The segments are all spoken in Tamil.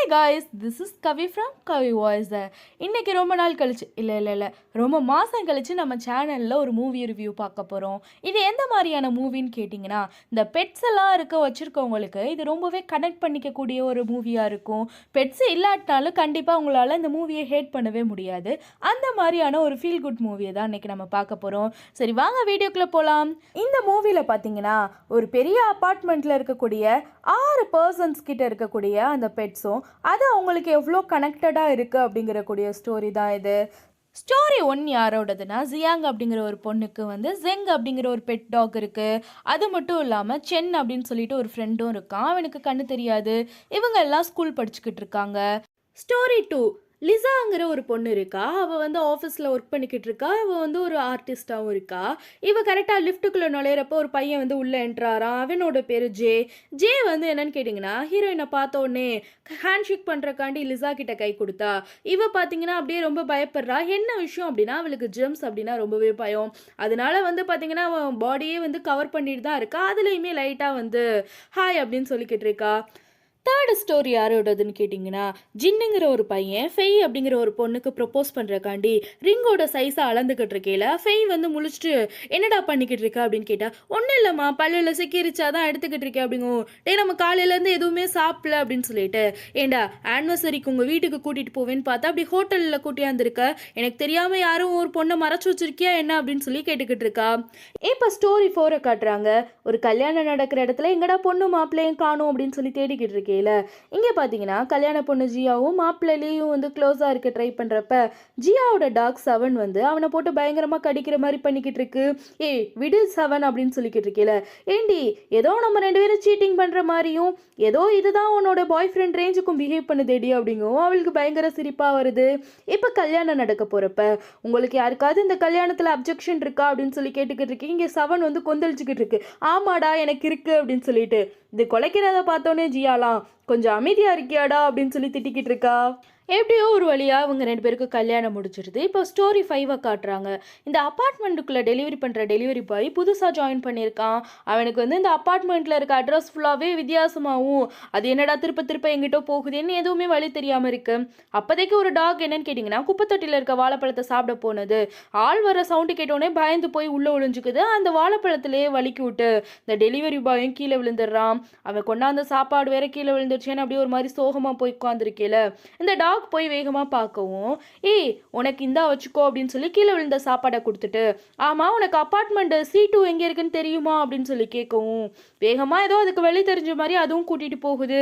Hi guys this is Kavi from Kavi voice இன்றைக்கி ரொம்ப நாள் கழிச்சு இல்லை இல்லை இல்லை. ரொம்ப மாதம் கழிச்சு நம்ம சேனலில் ஒரு மூவி ரிவ்யூ பார்க்க போகிறோம் இது எந்த மாதிரியான மூவின்னு கேட்டிங்கன்னா இந்த பெட்ஸ் எல்லாம் இருக்க வச்சுருக்கவங்களுக்கு இது ரொம்பவே கனெக்ட் பண்ணிக்கக்கூடிய ஒரு மூவியாக இருக்கும். பெட்ஸ் இல்லாட்டினாலும் கண்டிப்பாக உங்களால் இந்த மூவியை ஹேட் பண்ணவே முடியாது. அந்த மாதிரியான ஒரு ஃபீல் குட் மூவியை தான் இன்றைக்கி நம்ம பார்க்க போகிறோம் சரி வாங்க வீடியோக்குள்ளே போகலாம் இந்த மூவியில் பார்த்தீங்கன்னா ஒரு பெரிய அப்பார்ட்மெண்ட்டில் இருக்கக்கூடிய ஆறு பர்சன்ஸ் கிட்ட இருக்கக்கூடிய அந்த பெட்ஸும் அது அவங்களுக்கு எவ்வளோ கனெக்டடாக இருக்குது அப்படிங்கிற கூடிய ஸ்டோரி தான் இது. ஸ்டோரி ஒன் யாரோடதுன்னா ஜியாங் அப்படிங்கிற ஒரு பொண்ணுக்கு வந்து ஜெங் அப்படிங்கிற ஒரு பெட் டாக் இருக்குது அது மட்டும் இல்லாமல் சென் அப்படின்னு சொல்லிட்டு ஒரு ஃப்ரெண்டும் இருக்கான். அவனுக்கு கண்ணு தெரியாது. இவங்க எல்லாம் ஸ்கூல் படிச்சுக்கிட்டு இருக்காங்க. ஸ்டோரி டூ லிசாங்கிற ஒரு பொண்ணு இருக்கா? அவள் வந்து ஆஃபீஸில் ஒர்க் பண்ணிக்கிட்டு இருக்கா? அவள் வந்து ஒரு ஆர்டிஸ்டாகவும் இருக்கா? இவ கரெக்டாக லிஃப்ட்டுக்குள்ளே நுழையிறப்போ ஒரு பையன் வந்து உள்ளே என்ட்ராரான் அவனோட பேர் ஜே. ஜே வந்து என்னன்னு கேட்டிங்கன்னா ஹீரோயினை பார்த்த உடனே ஹேண்ட் ஷேக் பண்ணுறக்காண்டி லிசா கிட்ட கை கொடுத்தா. இவ பார்த்தீங்கன்னா அப்படியே ரொம்ப பயப்படுறா. என்ன விஷயம் அப்படின்னா அவளுக்கு ஜெம்ஸ் அப்படின்னா ரொம்பவே பயம். அதனால வந்து பார்த்தீங்கன்னா அவன் பாடியே வந்து கவர் பண்ணிட்டு தான் இருக்கா. அதுலேயுமே லைட்டாக வந்து ஹாய் அப்படின்னு சொல்லிக்கிட்டு இருக்கா. தேர்டு ஸ்டோரி யாரோடதுன்னு கேட்டிங்கன்னா ஜின்னுங்கிற ஒரு பையன் ஃபெய் அப்படிங்கிற ஒரு பொண்ணுக்கு ப்ரப்போஸ் பண்ணுறக்காண்டி ரிங்கோட சைஸை அளந்துக்கிட்டு இருக்கையில ஃபெய் வந்து முழிச்சிட்டு என்னடா பண்ணிக்கிட்டு இருக்க? அப்படின்னு கேட்டால் ஒன்றும் இல்லைம்மா பல்லில் சிக்கிரிச்சா தான் எடுத்துக்கிட்டு இருக்கேன் அப்படிங்கும். டே நம்ம காலையிலேருந்து எதுவுமே சாப்பிடல அப்படின்னு சொல்லிட்டு ஏண்டா ஆனிவர்சரிக்கு உங்கள் வீட்டுக்கு கூட்டிகிட்டு போவேன்னு பார்த்தா அப்படி ஹோட்டலில் கூட்டியாந்துருக்க? எனக்கு தெரியாமல் யாரும் ஒரு பொண்ணை மறைச்சி வச்சிருக்கியா என்ன? அப்படின்னு சொல்லி கேட்டுக்கிட்டு இருக்கா. இப்போ ஸ்டோரி ஃபோரை காட்டுறாங்க. ஒரு கல்யாணம் நடக்கிற இடத்துல எங்கடா பொண்ணு மாப்பிள்ளையும் காணும் அப்படின்னு சொல்லி தேடிக்கிட்டு இருக்கேன் இருக்கையில இங்கே பார்த்தீங்கன்னா கல்யாண பொண்ணு ஜியாவும் மாப்பிள்ளையிலையும் வந்து க்ளோஸாக இருக்க ட்ரை பண்ணுறப்ப ஜியாவோட டாக் செவன் வந்து அவனை போட்டு பயங்கரமாக கடிக்கிற மாதிரி பண்ணிக்கிட்டு இருக்கு. ஏய் விடு செவன் அப்படின்னு சொல்லிக்கிட்டு இருக்கேல ஏண்டி ஏதோ நம்ம ரெண்டு பேரும் சீட்டிங் பண்ணுற மாதிரியும் ஏதோ இதுதான் உன்னோட பாய் ஃப்ரெண்ட் ரேஞ்சுக்கும் பிஹேவ் பண்ணுதேடி அப்படிங்கும் அவளுக்கு பயங்கர சிரிப்பாக வருது. இப்போ கல்யாணம் நடக்க போகிறப்ப உங்களுக்கு யாருக்காவது இந்த கல்யாணத்தில் அப்ஜெக்ஷன் இருக்கா அப்படின்னு சொல்லி கேட்டுக்கிட்டு இருக்கீங்க இங்கே செவன் வந்து கொந்தளிச்சுக்கிட்டு இருக்கு. ஆமாடா எனக்கு இருக்கு அப்படின்னு சொல்லிட்டு இது குலைக்கிறத பார்த்தோன்னே ஜியாலாம் கொஞ்சம் அமைதியாக இருக்கியாடா அப்படின்னு சொல்லி திட்டிக்கிட்டு இருக்கா? எப்படியோ ஒரு வழியாக அவங்க ரெண்டு பேருக்கும் கல்யாணம் முடிச்சிருது இப்போ ஸ்டோரி ஃபைவை காட்டுறாங்க. இந்த அப்பார்ட்மெண்ட்டுக்குள்ளே டெலிவரி பண்ணுற டெலிவரி பாய் புதுசாக ஜாயின் பண்ணியிருக்கான். அவனுக்கு வந்து இந்த அப்பார்ட்மெண்ட்டில் இருக்க அட்ரஸ் ஃபுல்லாகவே வித்தியாசமாகவும் அது என்னடா திருப்ப திருப்ப எங்கிட்ட போகுதுன்னு எதுவுமே வழி தெரியாமல் இருக்கு. அப்போதைக்கு ஒரு டாக் என்னன்னு கேட்டிங்கன்னா குப்பத்தொட்டியில் இருக்க வாழைப்பழத்தை சாப்பிட போனது. ஆள் வர சவுண்டு கேட்டோடனே பயந்து போய் உள்ளே ஒழிஞ்சுக்குது அந்த வாழைப்பழத்துலேயே வலிக்கி விட்டு இந்த டெலிவரி பாயும் கீழே விழுந்துடுறான். அவன் கொண்டாந்த சாப்பாடு வேற கீழே விழுந்துருச்சேன்னு அப்படியே ஒரு மாதிரி சோகமாக போய் உட்காந்துருக்கேல இந்த டாக் போய் வேகமாக பார்க்கவும் ஏய் உனக்கு இந்தா வச்சுக்கோ அப்படின்னு சொல்லி கீழே விழுந்த சாப்பாடை கொடுத்துட்டு ஆமாம் உனக்கு அப்பார்ட்மெண்ட் சி டூ எங்கே இருக்குன்னு தெரியுமா? அப்படின்னு சொல்லி கேட்கவும் வேகமாக ஏதோ அதுக்கு வெளி தெரிஞ்ச மாதிரி அதுவும் கூட்டிகிட்டு போகுது.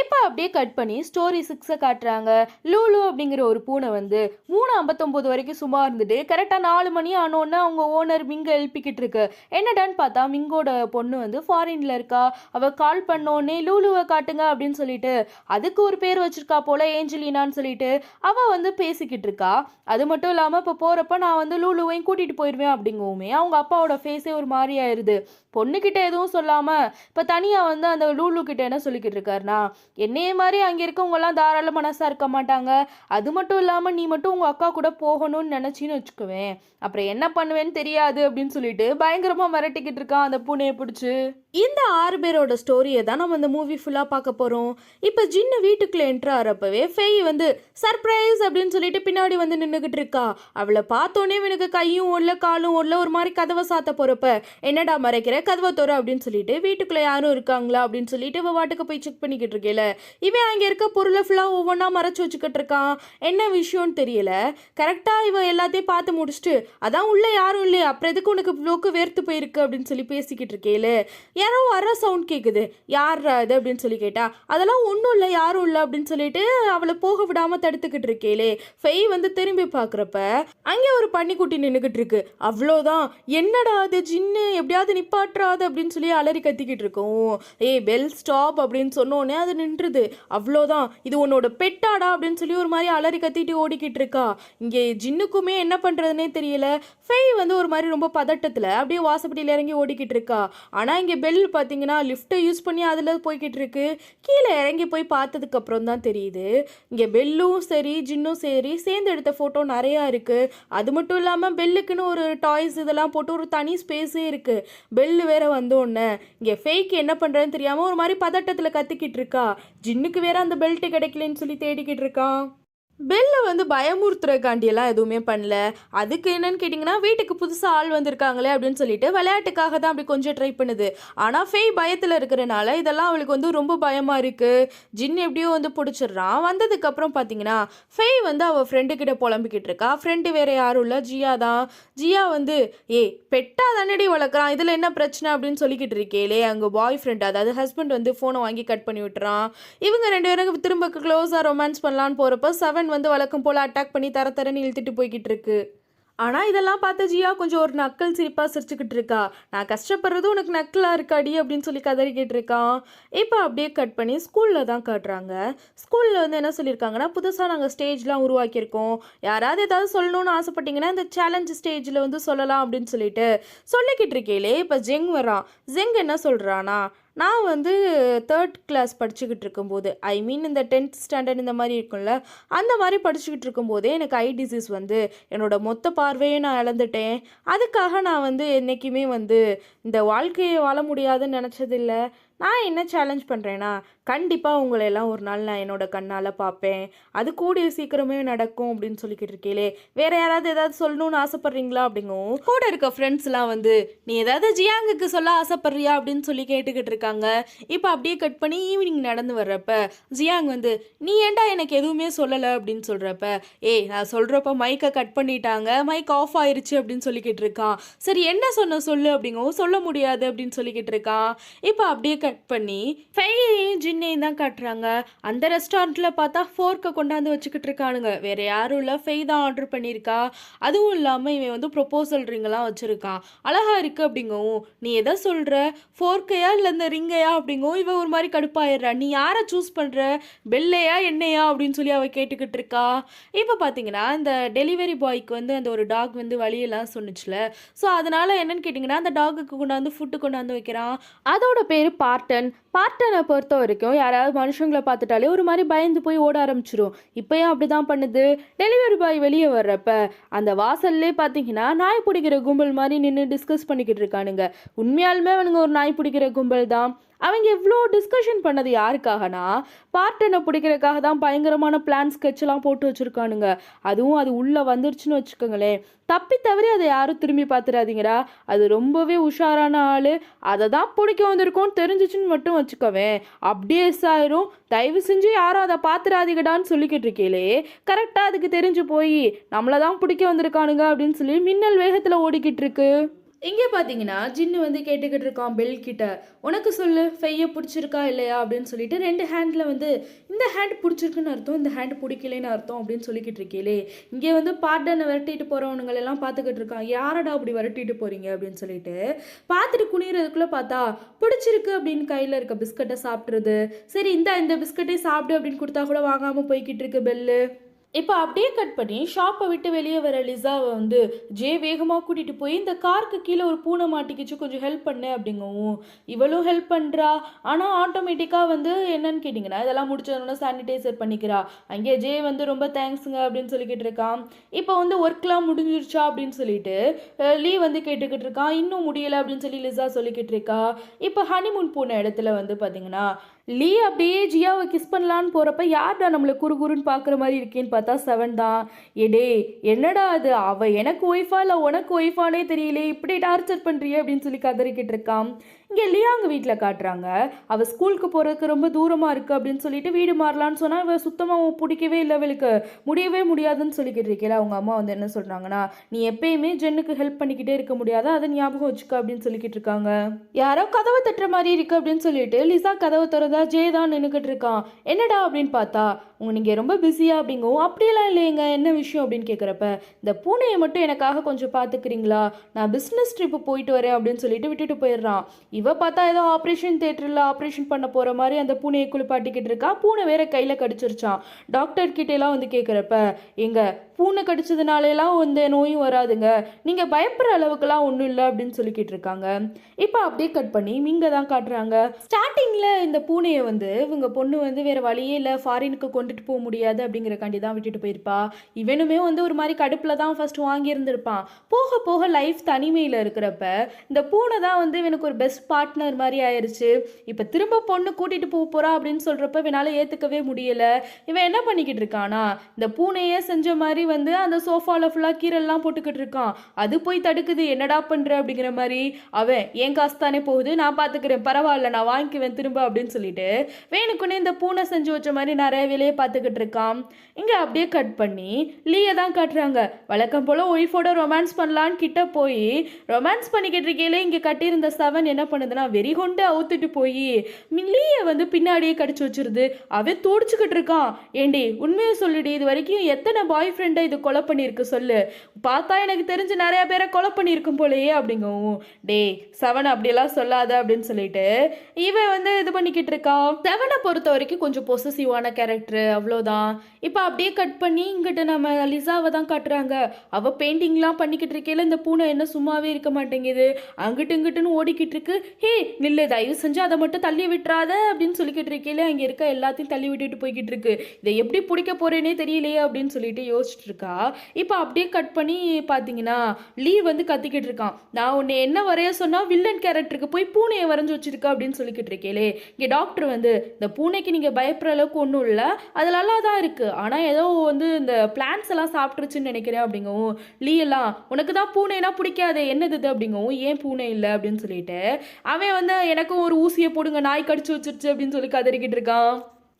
இப்போ அப்படியே கட் பண்ணி ஸ்டோரி சிக்ஸை காட்டுறாங்க. லூலு அப்படிங்கிற ஒரு பூனை வந்து மூணு ஐம்பத்தொம்போது வரைக்கும் சும்மா இருந்துட்டு கரெக்டாக நாலு மணி ஆனோன்னு அவங்க ஓனர் மிங்கை எழுப்பிக்கிட்டு இருக்கு. என்னடான்னு பார்த்தா மிங்கோட பொண்ணு வந்து ஃபாரின்ல இருக்கா. அவள் கால் பண்ணோன்னே லூலுவை காட்டுங்க அப்படின்னு சொல்லிட்டு அதுக்கு ஒரு பேர் வச்சிருக்கா போல ஏஞ்சலினான்னு சொல்லிட்டு அவ வந்து பேசிக்கிட்டு இருக்கா. அது மட்டும் இல்லாமல் இப்போ போகிறப்ப நான் வந்து லூலுவையும் கூட்டிகிட்டு போயிடுவேன் அப்படிங்கவுமே. அவங்க அப்பாவோட ஃபேஸே ஒரு மாதிரி ஆயிடுது பொண்ணுக்கிட்ட எதுவும் சொல்லாமல் இப்போ தனியாக வந்து அந்த லூலு கிட்ட என்ன சொல்லிக்கிட்டு இருக்காருனா என்னைய மாதிரி அங்கே இருக்கவங்கலாம் தாராள மனசாக இருக்க மாட்டாங்க. அது மட்டும் இல்லாமல் நீ மட்டும் உங்கள் அக்கா கூட போகணும்னு நினச்சின்னு வச்சுக்குவேன். அப்புறம் என்ன பண்ணுவேன்னு தெரியாது அப்படின்னு சொல்லிட்டு பயங்கரமாக மிரட்டிக்கிட்டு இருக்கான் அந்த பூனையை பிடிச்சி. இந்த ஆறு பேரோட ஸ்டோரியை தான் நம்ம இந்த மூவி ஃபுல்லாக பார்க்க போகிறோம் இப்போ ஜின்னு வீட்டுக்குள்ளே என்ட்ரு ஆகிறப்பவே ஃபெய் வந்து சர்ப்ரைஸ் அப்படின்னு சொல்லிட்டு பின்னாடி வந்து நின்றுக்கிட்டு இருக்கா. அவளை பார்த்தோன்னே எனக்கு கையும் ஓடல காலும் ஓடல ஒரு மாதிரி கதவை சாத்த போகிறப்ப என்னடா மறைக்கிற? கதவை தோற! அப்படின்னு சொல்லிட்டு வீட்டுக்குள்ளே யாரும் இருக்காங்களா? அப்படின்னு சொல்லிட்டு இவ வாட்டுக்கு போய் செக் பண்ணிக்கிட்டு இருக்கேல இவன் அங்கே இருக்க பொருளை ஃபுல்லாக ஒவ்வொன்றா மறைச்சு வச்சுக்கிட்டு இருக்கான். என்ன விஷயம்னு தெரியல. கரெக்டாக இவன் எல்லாத்தையும் பார்த்து முடிச்சுட்டு அதான் உள்ளே யாரும் இல்லையே அப்புறம் எதுக்கு உனக்கு இவ்வளோக்கு வேர்த்து போயிருக்கு? அப்படின்னு சொல்லி பேசிக்கிட்டு இருக்கேல யாரோ வர சவுண்ட் கேட்குது யார் அது அப்படின்னு சொல்லி கேட்டா அதெல்லாம் ஒன்றும் இல்லை யாரும் இல்லை அப்படின்னு சொல்லிட்டு அவளை போக விடாமல் தடுத்துக்கிட்டு இருக்கேலே ஃபெய் வந்து திரும்பி பார்க்குறப்ப அங்கே ஒரு பன்னிக்குட்டி நின்றுக்கிட்டு இருக்கு. அவ்வளோதான். என்னடா அது ஜின்னு? எப்படியாவது நிப்பாட்டுறாது அப்படின்னு சொல்லி அலறி கத்திக்கிட்டு இருக்கோம். ஏய் பெல் ஸ்டாப் அப்படின்னு சொன்னோடனே அது நின்றுது. அவ்வளோதான். இது உன்னோட பெட்டாடா அப்படின்னு சொல்லி ஒரு மாதிரி அலறி கத்திட்டு ஓடிக்கிட்டு இருக்கா. இங்கே ஜின்னுக்குமே என்ன பண்ணுறதுனே தெரியல. ஃபெய் வந்து ஒரு மாதிரி ரொம்ப பதட்டத்தில் அப்படியே வாசப்படியில் இறங்கி ஓடிக்கிட்டு இருக்கா. ஆனால் இங்கே பெல் பார்த்தீங்கன்னா லிஃப்ட்டை யூஸ் பண்ணி அதில் போய்கிட்டு இருக்கு. கீழே இறங்கி போய் பார்த்ததுக்கு அப்புறம் தான் தெரியுது. இங்கே பெல் பெல்லும் சரி ஜின்னும் சரி சேர்ந்து எடுத்த ஃபோட்டோ நிறையா இருக்குது அது மட்டும் இல்லாமல் பெல்லுக்குன்னு ஒரு டாய்ஸ் இதெல்லாம் போட்டு ஒரு தனி ஸ்பேஸே இருக்குது பெல்லு வேற வந்தோடனே இங்கே ஃபேக் என்ன பண்ணுறதுன்னு தெரியாமல் ஒரு மாதிரி பதட்டத்தில் கத்திக்கிட்டு இருக்கா. ஜின்னுக்கு வேற அந்த பெல்ட்டு கிடைக்கலன்னு சொல்லி தேடிக்கிட்டு இருக்கான் பெல்லை வந்து பயமுறுத்துறக்காண்டியெல்லாம் எதுவுமே பண்ணல. அதுக்கு என்னன்னு கேட்டிங்கன்னா வீட்டுக்கு புதுசாக ஆள் வந்திருக்காங்களே அப்படின்னு சொல்லிட்டு விளையாட்டுக்காக தான் அப்படி கொஞ்சம் ட்ரை பண்ணுது. ஆனால் ஃபேய் பயத்தில் இருக்கிறனால இதெல்லாம் அவளுக்கு வந்து ரொம்ப பயமாக இருக்குது ஜின் எப்படியோ வந்து பிடிச்சிடுறான் வந்ததுக்கப்புறம் பார்த்தீங்கன்னா ஃபேய் வந்து அவள் ஃப்ரெண்டு கிட்ட புலம்பிக்கிட்டு இருக்கா. ஃப்ரெண்டு வேற யாரும் இல்லை. ஜியா தான். ஜியா வந்து ஏய் பெட்டா தானடி வளர்க்குறான். இதில் என்ன பிரச்சனை? அப்படின்னு சொல்லிக்கிட்டு இருக்கேலே அங்கே பாய் ஃப்ரெண்ட் அதாவது ஹஸ்பண்ட் வந்து ஃபோனை வாங்கி கட் பண்ணி விட்டுறான். இவங்க ரெண்டு பேரும் திரும்ப க்ளோஸாக ரொமான்ஸ் பண்ணலான்னு போகிறப்ப செவன் வந்து வழக்கம் போல் அட்டாக் பண்ணி தர தரன்னு இழுத்துட்டு போய்கிட்டு இருக்கு. ஆனால் இதெல்லாம் பார்த்த ஜியா கொஞ்சம் ஒரு நக்கல் சிரிப்பாக சிரிச்சுக்கிட்டு இருக்கா. நான் கஷ்டப்படுறது உனக்கு நக்கலாக இருக்காடி அப்படின்னு சொல்லி கதறிக்கிட்டு இருக்கான் இப்போ அப்படியே கட் பண்ணி ஸ்கூலில் தான் காட்டுறாங்க. ஸ்கூலில் வந்து என்ன சொல்லியிருக்காங்கன்னா புதுசாக நாங்கள் ஸ்டேஜ்லாம் உருவாக்கியிருக்கோம். யாராவது ஏதாவது சொல்லணும்னு ஆசைப்பட்டீங்கன்னா இந்த சேலஞ்ச் ஸ்டேஜில் வந்து சொல்லலாம் அப்படின்னு சொல்லிட்டு சொல்லிக்கிட்டு இருக்கேலே இப்போ ஜெங் வரான் ஜெங் என்ன சொல்கிறானா நான் வந்து தேர்ட் கிளாஸ் படிச்சுக்கிட்டு இருக்கும்போது ஐ மீன் இந்த டென்த் ஸ்டாண்டர்ட் இந்த மாதிரி இருக்கும்ல அந்த மாதிரி படிச்சுக்கிட்டு இருக்கும்போதே எனக்கு ஐ டிசீஸ் வந்து என்னோட மொத்த பார்வையை நான் இழந்துட்டேன். அதுக்காக நான் வந்து என்றைக்குமே வந்து இந்த வாழ்க்கையை வாழ முடியாதுன்னு நினச்சதில்ல. நான் என்ன சேலஞ்ச் பண்ணுறேன்னா கண்டிப்பாக உங்களையெல்லாம் ஒரு நாள் நான் என்னோட கண்ணால் பார்ப்பேன். அது கூடிய சீக்கிரமே நடக்கும் அப்படின்னு சொல்லிக்கிட்டு இருக்கேலே வேற யாராவது ஏதாவது சொல்லணும்னு ஆசைப்பட்றீங்களா அப்படிங்கும் கூட இருக்க ஃப்ரெண்ட்ஸ்லாம் வந்து நீ ஏதாவது ஜியாங்குக்கு சொல்ல ஆசைப்பட்றியா? அப்படின்னு சொல்லி கேட்டுக்கிட்டு இருக்காங்க. இப்போ அப்படியே கட் பண்ணி ஈவினிங் நடந்து வர்றப்ப ஜியாங் வந்து நீ ஏன்டா எனக்கு எதுவுமே சொல்லலை? அப்படின்னு சொல்கிறப்ப ஏய் நான் சொல்கிறப்ப மைக்கை கட் பண்ணிட்டாங்க. மைக் ஆஃப் ஆயிருச்சு அப்படின்னு சொல்லிக்கிட்டு இருக்கான். சரி என்ன சொன்ன சொல்லு? அப்படிங்கவும் சொல்ல முடியாது அப்படின்னு சொல்லிக்கிட்டு இருக்கான். இப்போ அப்படியே கட் பண்ணி ஃபையையும் ஜின்னையும் தான் காட்டுறாங்க. அந்த ரெஸ்டாரண்ட்டில் பார்த்தா ஃபோர்க்கை கொண்டாந்து வச்சுக்கிட்டு இருக்கானுங்க. வேற யாரும் இல்லை. ஃபெய் தான் ஆர்டர் பண்ணியிருக்கா. அதுவும் இல்லாமல் இவன் வந்து ப்ரொப்போசல் ரிங்கெல்லாம் வச்சுருக்கான் அழகா இருக்கு அப்படிங்கவும் நீ எதை சொல்கிற ஃபோர்க்கையா இல்லை இந்த ரிங்கையா அப்படிங்கவும் இவன் ஒரு மாதிரி கடுப்பாயிடுறா. நீ யாரை சூஸ் பண்ணுற பெல்லையா என்னையா அப்படின்னு சொல்லி அவள் கேட்டுக்கிட்டு இருக்கா. இப்போ பார்த்தீங்கன்னா இந்த டெலிவரி பாய்க்கு வந்து அந்த ஒரு டாக் வந்து வழியெல்லாம் சொன்னுச்சுல. ஸோ அதனால் என்னன்னு கேட்டிங்கன்னா அந்த டாகுக்கு கொண்டாந்து ஃபுட்டு கொண்டாந்து வைக்கிறான். அதோட பேர் பார்ட்டன் பார்ட்டனை பொறுத்த வரைக்கும் யாராவது மனுஷங்களை பார்த்துட்டாலே ஒரு மாதிரி பயந்து போய் ஓட ஆரம்பிச்சிரும். இப்போயும் அப்படி தான் பண்ணுது. டெலிவரி பாய் வெளியே வர்றப்ப அந்த வாசல்லே பார்த்தீங்கன்னா நாய் பிடிக்கிற கும்பல் மாதிரி நின்று டிஸ்கஸ் பண்ணிக்கிட்டு இருக்கானுங்க. உண்மையாலுமே அவனுங்க ஒரு நாய் பிடிக்கிற கும்பல் தான். அவங்க எவ்வளோ டிஸ்கஷன் பண்ணது யாருக்காகனா பார்ட்டனை பிடிக்கிறதுக்காக தான் பயங்கரமான பிளான் ஸ்கெட்செல்லாம் போட்டு வச்சுருக்கானுங்க. அதுவும் அது உள்ளே வந்துருச்சுன்னு வச்சுக்கோங்களேன். தப்பி தவறி அதை யாரும் திரும்பி பார்த்துடாதீங்கடா அது ரொம்பவே உஷாரான ஆள். அதை தான் பிடிக்க வந்திருக்கோன்னு தெரிஞ்சிச்சுன்னு மட்டும் வச்சுக்கவேன். அப்படியே ஆயிரும். தயவு செஞ்சு யாரும் அதை பார்த்துடாதீங்கடான்னு சொல்லிக்கிட்டு இருக்கீங்களே கரெக்டாக அதுக்கு தெரிஞ்சு போய் நம்மளை தான் பிடிக்க வந்திருக்கானுங்க அப்படின்னு சொல்லி மின்னல் வேகத்தில் ஓடிக்கிட்டு இருக்கு. இங்கே பார்த்தீங்கன்னா ஜின்னு வந்து கேட்டுக்கிட்டு இருக்கான் பெல் கிட்ட. உனக்கு சொல்லு ஃபையை பிடிச்சிருக்கா இல்லையா? அப்படின்னு சொல்லிட்டு ரெண்டு ஹேண்டில் வந்து இந்த ஹேண்ட் பிடிச்சிருக்குன்னு அர்த்தம் இந்த ஹேண்ட் பிடிக்கலன்னு அர்த்தம் அப்படின்னு சொல்லிக்கிட்டு இருக்கீங்களே இங்கே வந்து பார்ட்டனை விரட்டிட்டு போகிறவனுங்களெல்லாம் பார்த்துக்கிட்டு இருக்கான். யாரடா அப்படி விரட்டிட்டு போகிறீங்க அப்படின்னு சொல்லிட்டு பார்த்துட்டு குனிகிறதுக்குள்ளே பார்த்தா பிடிச்சிருக்கு அப்படின்னு கையில் இருக்க பிஸ்கட்டை சாப்பிட்றது சரி இந்த இந்த பிஸ்கட்டை சாப்பிடு அப்படின்னு கொடுத்தா கூட வாங்காமல் போய்கிட்டு இருக்கு பெல்லு இப்போ அப்படியே கட் பண்ணி ஷாப்பை விட்டு வெளியே வர லிசாவை வந்து ஜே வேகமாக கூட்டிகிட்டு போய் இந்த காருக்கு கீழே ஒரு பூனை மாட்டிக்கிச்சு கொஞ்சம் ஹெல்ப் பண்ணு அப்படிங்கவும் இவளும் ஹெல்ப் பண்ணுறா ஆனால் ஆட்டோமேட்டிக்காக வந்து என்னன்னு கேட்டிங்கன்னா இதெல்லாம் முடிச்சதுன்னா சானிடைசர் பண்ணிக்கிறா. அங்கே ஜே வந்து ரொம்ப தேங்க்ஸுங்க அப்படின்னு சொல்லிக்கிட்டு இருக்கான். இப்போ வந்து ஒர்க்லாம் முடிஞ்சிருச்சா? அப்படின்னு சொல்லிட்டு லீ வந்து கேட்டுக்கிட்டு இருக்கான். இன்னும் முடியலை அப்படின்னு சொல்லி லிசா சொல்லிக்கிட்டு இருக்கா. இப்போ ஹனிமூன் போன இடத்துல வந்து பார்த்தீங்கன்னா லீ அப்படியே ஜியாவை கிஸ் பண்ணலான்னு போகிறப்ப யார்டா நம்மளை குறு குறுன்னு பார்க்குற மாதிரி இருக்கேன்னு பார்த்தா செவன் தான். எடே என்னடா அது? அவள் எனக்கு ஒய்ஃபா இல்லை உனக்கு ஒய்ஃபானே தெரியல இப்படி டார்ச்சர் பண்ணுறியே அப்படின்னு சொல்லி கதறிக்கிட்டு இருக்கான் இங்கே லியாங்க வீட்டில் காட்டுறாங்க? அவள் ஸ்கூலுக்கு போகிறதுக்கு ரொம்ப தூரமாக இருக்குது அப்படின்னு சொல்லிட்டு வீடு மாறலான்னு சொன்னால் இவள் சுத்தமாக பிடிக்கவே இல்லை அவளுக்கு முடியவே முடியாதுன்னு சொல்லிக்கிட்டு இருக்கல. அவங்க அம்மா வந்து என்ன சொல்கிறாங்கன்னா நீ எப்பயுமே ஜென்னுக்கு ஹெல்ப் பண்ணிக்கிட்டே இருக்க முடியாதா? அதை ஞாபகம் வச்சுக்க அப்படின்னு சொல்லிக்கிட்டு இருக்காங்க. யாரோ கதவை தட்டுற மாதிரி இருக்குது அப்படின்னு சொல்லிட்டு லிசா கதவை திறந்தா ஜே தான் நின்றுக்கிட்டு இருக்கான். என்னடா? அப்படின்னு பார்த்தா உங்கள் நீங்கள் ரொம்ப பிஸியா அப்படிங்கவும் அப்படியெல்லாம் இல்லைங்க என்ன விஷயம்? அப்படின்னு கேட்குறப்ப இந்த பூனையை மட்டும் எனக்காக கொஞ்சம் பார்த்துக்கிறீங்களா நான் பிஸ்னஸ் ட்ரிப்பு போயிட்டு வரேன் அப்படின்னு சொல்லிட்டு விட்டுட்டு போயிடுறான். இவ பார்த்தா ஏதோ ஆப்ரேஷன் தேட்டரில் ஆப்ரேஷன் பண்ண போகிற மாதிரி அந்த பூனையை குளிப்பாட்டிக்கிட்டு இருக்கா. பூனை வேற கையில் கடிச்சிருச்சான் டாக்டர் கிட்டேலாம் வந்து கேட்குறப்ப எங்க பூனை கடிச்சதுனாலலாம் எந்த நோயும் வராதுங்க. நீங்கள் பயப்படுற அளவுக்குலாம் ஒன்றும் இல்லை அப்படின்னு சொல்லிக்கிட்டு இருக்காங்க. இப்போ அப்படியே கட் பண்ணி மீங்க தான் காட்டுறாங்க. ஸ்டார்டிங்கில் இந்த பூனையை வந்து இவங்க பொண்ணு வந்து வேறு வழியே இல்லை ஃபாரினுக்கு கொண்டு விட்டுட்டு போக முடியாது அப்படிங்கிறக்காண்டி தான் விட்டுட்டு போயிருப்பா. இவனுமே வந்து ஒரு மாதிரி கடுப்பில் தான் ஃபர்ஸ்ட் வாங்கியிருந்திருப்பான். போக போக லைஃப் தனிமையில் இருக்கிறப்ப இந்த பூனை தான் வந்து இவனுக்கு ஒரு பெஸ்ட் பார்ட்னர் மாதிரி ஆயிடுச்சு இப்போ திரும்ப பொண்ணு கூட்டிகிட்டு போக போகிறா அப்படின்னு சொல்கிறப்ப இவனால் ஏற்றுக்கவே முடியல. இவன் என்ன பண்ணிக்கிட்டு இருக்கானா இந்த பூனையே செஞ்ச மாதிரி வந்து அந்த சோஃபாவில் ஃபுல்லாக கீரெல்லாம் போட்டுக்கிட்டு இருக்கான். அது போய் தடுக்குது என்னடா பண்ணுற அப்படிங்கிற மாதிரி. அவன் என் காசு தானே போகுது நான் பார்த்துக்கிறேன் பரவாயில்ல நான் வாங்கிக்குவேன் திரும்ப அப்படின்னு சொல்லிட்டு வேணுக்குன்னே இந்த பூனை செஞ்சு வச்ச மாதிரி நிறைய வேலையை பார்த்துக்கிட்டு இருக்கான் இங்கே அப்படியே கட் பண்ணி லீயை தான் காட்டுறாங்க. வழக்கம் போல் ஒய்ஃபோட ரொமான்ஸ் பண்ணலான்னு கிட்ட போய் ரொமான்ஸ் பண்ணிக்கிட்டு இருக்கையில இங்கே கட்டியிருந்த செவன் என்ன பண்ணுதுன்னா வெறி கொண்டு அவுத்துட்டு போய் லீயை வந்து பின்னாடியே கடிச்சு வச்சிருது. அவன் துடிச்சுக்கிட்டு இருக்கான். ஏண்டி உண்மையை சொல்லுடி இது வரைக்கும் எத்தனை பாய் ஃப்ரெண்டை இது கொலை பண்ணியிருக்கு சொல்லு. பார்த்தா எனக்கு தெரிஞ்சு நிறைய பேரை கொலை பண்ணியிருக்கும் போலயே அப்படிங்கவும் டேய் செவன் அப்படியெல்லாம் சொல்லாத அப்படின்னு சொல்லிட்டு இவன் வந்து இது பண்ணிக்கிட்டு இருக்கான். செவனை பொறுத்த வரைக்கும் கொஞ்சம் பொசசிவான கேரக்டர் அவ்வளோதான். இப்போ அப்படியே கட் பண்ணி இங்கிட்ட நம்ம லிசாவை தான் காட்டுறாங்க. அவள் பெயிண்டிங்லாம் பண்ணிக்கிட்டு இருக்கையில இந்த பூனை என்ன சும்மாவே இருக்க மாட்டேங்குது. அங்கிட்டு இங்கிட்டுன்னு ஓடிக்கிட்டு இருக்கு. ஹே நில்லு தயவு செஞ்சு அதை மட்டும் தள்ளி விட்டுறாத அப்படின்னு சொல்லிக்கிட்டு இருக்கையில அங்கே இருக்க எல்லாத்தையும் தள்ளி விட்டுட்டு போய்கிட்டு இருக்கு. இதை எப்படி பிடிக்க போறேனே தெரியலையே அப்படின்னு சொல்லிட்டு யோசிச்சுட்டு இருக்கா. இப்போ அப்படியே கட் பண்ணி பார்த்தீங்கன்னா லீ வந்து கத்திக்கிட்டு இருக்கான். நான் உன்னை என்ன வரைய சொன்னால் வில்லன் கேரக்டருக்கு போய் பூனையை வரைஞ்சி வச்சிருக்கா அப்படின்னு சொல்லிக்கிட்டு இருக்கேளே இங்கே டாக்டர் வந்து இந்த பூனைக்கு நீங்கள் பயப்படுற அளவுக்கு ஒன்றும் இல்லை. அது நல்லா தான் இருக்குது ஆனால் ஏதோ வந்து இந்த பிளான்ஸ் எல்லாம் சாப்பிட்ருச்சுன்னு நினைக்கிறேன் அப்படிங்கவும் லீ எல்லாம் உனக்கு தான் பூனைனா பிடிக்காதே என்னது இது? அப்படிங்கவும் ஏன் பூனை இல்லை? அப்படின்னு சொல்லிட்டு அவன் வந்து எனக்கும் ஒரு ஊசியை போடுங்க நாய் கடிச்சு வச்சிருச்சு அப்படின்னு சொல்லி கதறிக்கிட்டு இருக்கான்.